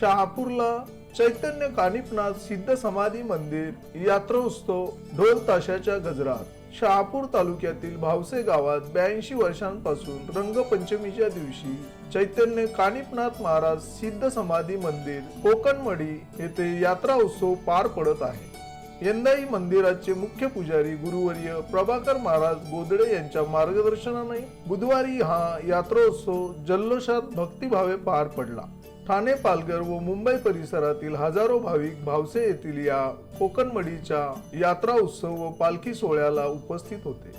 शहापूरला चैतन्य कानिपनाथ सिद्ध समाधी मंदिर यात्रोत्सव ढोल ताशाच्या गजरात. शहापूर तालुक्यातील भावसे गावात ब्याऐंशी वर्षांपासून रंगपंचमीच्या दिवशी चैतन्य कानिपनाथ महाराज सिद्ध समाधी मंदिर कोकणमडी येथे यात्रा उत्सव पार पडत आहे. यंदाही मंदिराचे मुख्य पुजारी गुरुवर्य प्रभाकर महाराज गोदडे यांच्या मार्गदर्शनाने बुधवारी हा यात्रोत्सव जल्लोषात भक्तिभावे पार पडला. ठाणे पालघर व मुंबई परिसरातील हजारो भाविक भावसे येथील या कोकणमडीच्या यात्रा उत्सव व पालखी सोहळ्याला उपस्थित होते.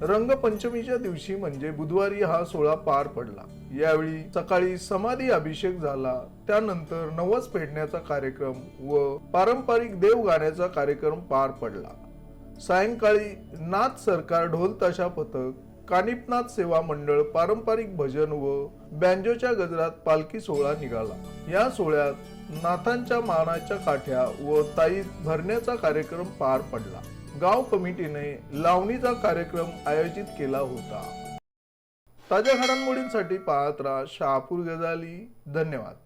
रंगपंचमीच्या दिवशी म्हणजे बुधवारी हा सोहळा पार पडला. यावेळी सकाळी समाधी अभिषेक झाला. त्यानंतर नवस फेडण्याचा कार्यक्रम व पारंपरिक देव गाण्याचा कार्यक्रम पार पडला. सायंकाळी नाथ सरकार ढोल ताशा पथक कानिपनाथ सेवा मंडळ पारंपरिक भजन व बँजोच्या गजरात पालखी सोहळा निघाला. या सोहळ्यात नाथांच्या मानाच्या काठ्या व ताईत भरण्याचा कार्यक्रम पार पडला. गाव कमिटीने लावणीचा कार्यक्रम आयोजित केला होता. ताज्या घडामोडींसाठी पाहत राहा शहापूर गजाली. धन्यवाद.